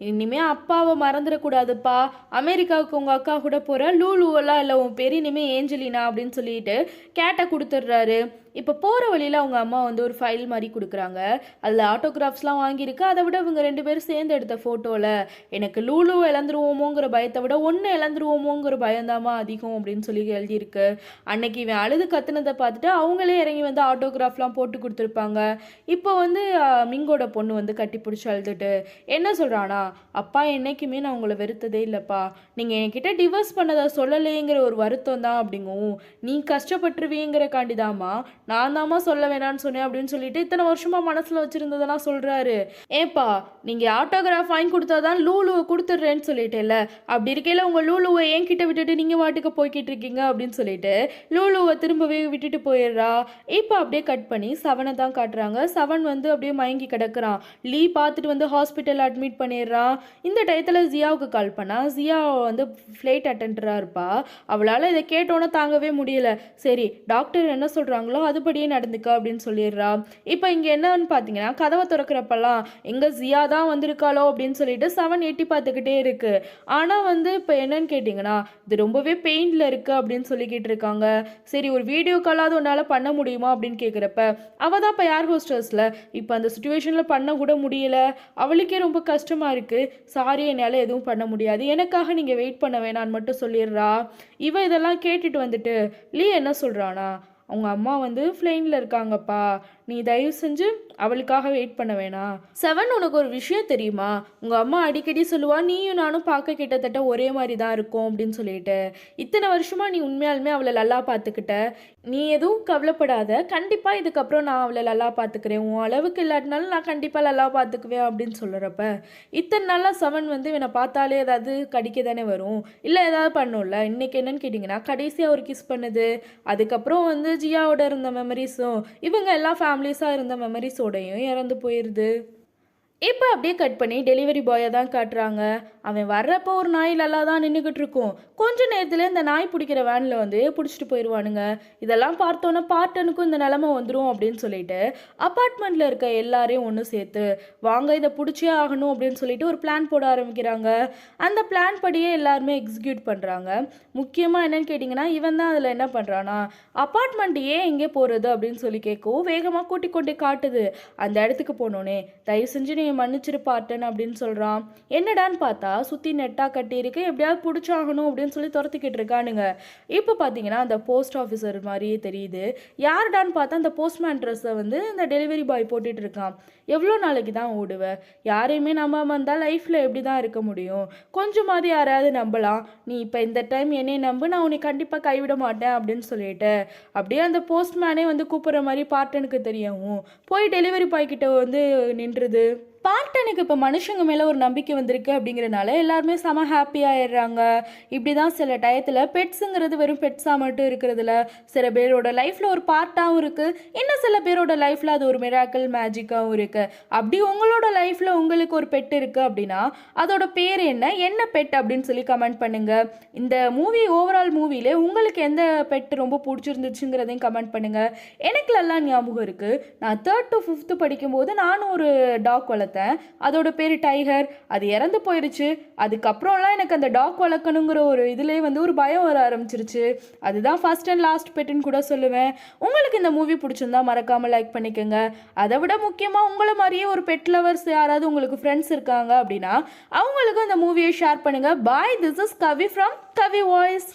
இனிமே அப்பாவை மறந்துடக்கூடாதுப்பா. அமெரிக்காவுக்கு உங்கள் அக்கா கூட போகிற லூலுவெல்லாம் இல்லை உன் பேர் இனிமே ஏஞ்சலினா அப்படின்னு சொல்லிட்டு கேட்டை கொடுத்துட்றாரு. இப்போ போகிற வழியில் அவங்க அம்மா வந்து ஒரு ஃபைல் மாதிரி கொடுக்குறாங்க. அதில் ஆட்டோகிராஃப்ஸ்லாம் வாங்கியிருக்கு. அதை விட இவங்க ரெண்டு பேரும் சேர்ந்து எடுத்த ஃபோட்டோவில் எனக்கு லூலு இழந்துருவோமோங்கிற பயத்தை விட ஒன்று இழந்துருவோமோங்கிற பயந்தாமா அதிகம் அப்படின்னு சொல்லி எழுதியிருக்கு. அன்னைக்கு இவன் அழுது கத்துனதை பார்த்துட்டு அவங்களே இறங்கி வந்து ஆட்டோகிராஃப்லாம் போட்டு கொடுத்துருப்பாங்க. இப்போ வந்து மிங்கோட பொண்ணு வந்து கட்டி பிடிச்சி அழுதுட்டு என்ன சொல்கிறானா அப்பா என்றைக்குமே நான் உங்களை வெறுத்ததே இல்லைப்பா. நீங்கள் என்கிட்ட டிவோர்ஸ் பண்ணதை சொல்லலையேங்கிற ஒரு வருத்தம் தான் அப்படிங்கவும் நீ கஷ்டப்பட்டுருவீங்கிறக்காண்டி தாம்மா நான் தாம்மா சொல்ல வேணாம்னு சொன்னேன் அப்படின்னு சொல்லிட்டு இத்தனை வருஷமா மனசில் வச்சுருந்ததெல்லாம் சொல்கிறாரு ஏப்பா நீங்கள் ஆட்டோகிராஃப் வாங்கி கொடுத்தாதான் லூலுவை கொடுத்துட்றேன்னு சொல்லிட்டேல்ல. அப்படி இருக்கையில் உங்கள் லூலுவை என் கிட்ட விட்டுட்டு நீங்கள் வாட்டுக்கு போய்கிட்டு இருக்கீங்க அப்படின்னு சொல்லிட்டு லூலுவை திரும்பவே விட்டுட்டு போயிடுறா. இப்போ அப்படியே கட் பண்ணி சவனை தான் காட்டுறாங்க. சவன் வந்து அப்படியே மயங்கி கிடக்குறான். லீ பார்த்துட்டு வந்து ஹாஸ்பிட்டல் அட்மிட் பண்ணிடுறான் இந்த டயத்தில் ஜியாவுக்கு கால் பண்ணால் ஜியா வந்து ஃப்ளைட் அட்டெண்டராக இருப்பா. அவளால் இதை கேட்டோன்னே தாங்கவே முடியல. சரி டாக்டர் என்ன சொல்கிறாங்களோ அதுபடியே நடந்துக்க அப்படின்னு சொல்லிடுறா. இப்போ இங்கே என்னன்னு பார்த்தீங்கன்னா கதவை திறக்கிறப்பெல்லாம் எங்கே ஜியா தான் வந்திருக்காளோ அப்படின்னு சொல்லிட்டு செவன் எட்டி பார்த்துக்கிட்டே இருக்குது ஆனால் வந்து இப்போ என்னன்னு கேட்டிங்கன்னா இது ரொம்பவே பெயினில் இருக்குது அப்படின்னு சொல்லிக்கிட்டு இருக்காங்க. சரி ஒரு வீடியோ காலாவது உன்னால் பண்ண முடியுமா அப்படின்னு கேட்குறப்ப அவள் தான் இப்போ ஏர் ஹோஸ்டர்ஸில் இப்போ அந்த சுச்சுவேஷனில் பண்ண கூட முடியல. அவளுக்கே ரொம்ப கஷ்டமாக இருக்குது சாரி என்னால் எதுவும் பண்ண முடியாது. எனக்காக நீங்கள் வெயிட் பண்ண வேணான்னு மட்டும் சொல்லிடுறா. இவ இதெல்லாம் கேட்டுட்டு வந்துட்டு லீ என்ன சொல்கிறானா அவங்க அம்மா வந்து ஃப்ளைனில் இருக்காங்கப்பா. நீ தயவு செஞ்சு அவளுக்காக வெயிட் பண்ண வேணாம் செவன் உனக்கு ஒரு விஷயம் தெரியுமா? உங்கள் அம்மா அடிக்கடி சொல்லுவா நீயும் நானும் பார்க்க கிட்டத்தட்ட ஒரே மாதிரி தான் இருக்கும் அப்படின்னு சொல்லிட்டு. இத்தனை வருஷமாக நீ உண்மையாலுமே அவளை நல்லா பார்த்துக்கிட்ட. நீ எதுவும் கவலைப்படாத. கண்டிப்பாக இதுக்கப்புறம் நான் அவளை நல்லா பார்த்துக்கிறேன். உன் அளவுக்கு இல்லாட்டினாலும் நான் கண்டிப்பாக நல்லா பார்த்துக்குவேன் அப்படின்னு சொல்கிறப்ப இத்தனை நாளாக செவன் வந்து இவனை பார்த்தாலே ஏதாவது கடிக்க தானே வரும். இல்லை ஏதாவது பண்ணும்ல? இன்னைக்கு என்னன்னு கேட்டிங்கன்னா கடைசியாக ஒரு கிஸ் பண்ணுது. அதுக்கப்புறம் வந்து ஜியாவோட இருந்த மெமரிஸும் இவங்க எல்லாம் ஃபேமிலி ஃபேமிலிஸாக இருந்த மெமரிஸோடையும் இறந்து போயிடுது இப்போ அப்படியே கட் பண்ணி டெலிவரி பாயை தான் காட்டுறாங்க. அவன் வர்றப்போ ஒரு நாய் நல்லா தான் நின்றுக்கிட்டு இருக்கும். கொஞ்ச நேரத்தில் இந்த நாய் பிடிக்கிற வேனில் வந்து பிடிச்சிட்டு போயிடுவானுங்க இதெல்லாம் பார்த்தோன்னே பார்ட்டனுக்கும் இந்த நிலமை வந்துடும் அப்படின்னு சொல்லிட்டு அப்பார்ட்மெண்ட்டில் இருக்க எல்லாரையும் ஒன்று சேர்த்து வாங்க இதை பிடிச்சே ஆகணும் அப்படின்னு சொல்லிட்டு ஒரு பிளான் போட ஆரம்பிக்கிறாங்க. அந்த பிளான் படியே எல்லாருமே எக்ஸிக்யூட் பண்ணுறாங்க முக்கியமாக என்னன்னு கேட்டிங்கன்னா இவன் தான் அதில் என்ன பண்ணுறானா அப்பார்ட்மெண்ட் ஏன் எங்கே போகிறது அப்படின்னு சொல்லி கேட்கவும் வேகமாக கூட்டிக் கொண்டே காட்டுது. அந்த இடத்துக்கு போனோன்னே தயவு செஞ்சு நீ மன்னிச்சிரு பார்ட்டன் அப்படின்னு சொல்கிறான் என்னடான்னு பார்த்தா சுற்றி நெட்டாக கட்டியிருக்கு எப்படியாவது பிடிச்சாகணும் அப்படின்னு சொல்லி துரத்திக்கிட்டு இருக்கானுங்க. இப்போ பார்த்தீங்கன்னா அந்த போஸ்ட் ஆஃபீஸர் மாதிரியே தெரியுது. யாருடான்னு பார்த்தா அந்த போஸ்ட்மேன் ட்ரெஸ்ஸை வந்து இந்த டெலிவரி பாய் போட்டுட்டு இருக்கான். எவ்வளோ நாளைக்கு தான் ஓடுவேன் யாரையுமே நம்பாமல் இருந்தால் லைஃப்பில் எப்படி தான் இருக்க முடியும்? கொஞ்சமாவது யாரையாவது நம்பலாம். நீ இப்போ இந்த டைம் என்னை நம்பு நான் உன்னை கண்டிப்பாக கைவிட மாட்டேன் அப்படின்னு சொல்லிட்டு. அப்படியே அந்த போஸ்ட்மேனே வந்து கூப்பிட்ற மாதிரி பார்ட்டனுக்கு தெரியவும் போய் டெலிவரி பாய் கிட்ட வந்து நின்றுது. பார்ட்டனுக்கு இப்போ மனுஷங்க மேலே ஒரு நம்பிக்கை வந்திருக்கு அப்படிங்கிறனால எல்லாருமே செம ஹாப்பியாகிடுறாங்க இப்படி தான் சில டயத்தில் பெட்ஸுங்கிறது வெறும் பெட்ஸாக மட்டும் இருக்கிறதுல சில பேரோட லைஃப்பில் ஒரு பார்ட்டாகவும் இருக்குது இன்னும் சில பேரோட லைஃப்பில் அது ஒரு மிராக்கல் மேஜிக்காகவும் இருக்குது அப்படி உங்களோட லைஃப்பில் உங்களுக்கு ஒரு பெட் இருக்குது அப்படின்னா அதோட பேர் என்ன என்ன பெட் அப்படின்னு சொல்லி கமெண்ட் பண்ணுங்கள் இந்த மூவி ஓவரால் மூவிலே உங்களுக்கு எந்த பெட் ரொம்ப பிடிச்சிருந்துச்சுங்கிறதையும் கமெண்ட் பண்ணுங்கள் எனக்கு நல்லா ஞாபகம் இருக்குது நான் தேர்ட் டு ஃபிஃப்த்து படிக்கும்போது நானும் ஒரு டாக் வளர்த்தேன் அதோட பேர் டைகர் அது இறந்து போயிருச்சு. அதுக்கப்புறம்லாம் எனக்கு அந்த டாக் வளர்க்கணுங்கிற ஒரு இதுலேயே வந்து ஒரு பயம் வர ஆரம்பிச்சிருச்சு. அதுதான் ஃபர்ஸ்ட் அண்ட் லாஸ்ட் பெட்டுன்னு கூட சொல்லுவேன். உங்களுக்கு இந்த மூவி பிடிச்சிருந்தா மறக்காமல் லைக் பண்ணிக்கோங்க. அதை விட முக்கியமாக உங்களை மாதிரியே ஒரு பெட் லவர்ஸ் யாராவது உங்களுக்கு ஃப்ரெண்ட்ஸ் இருக்காங்க அப்படின்னா அவங்களுக்கும் இந்த மூவியை ஷேர் பண்ணுங்கள் bye this is Kavi from Kavi voice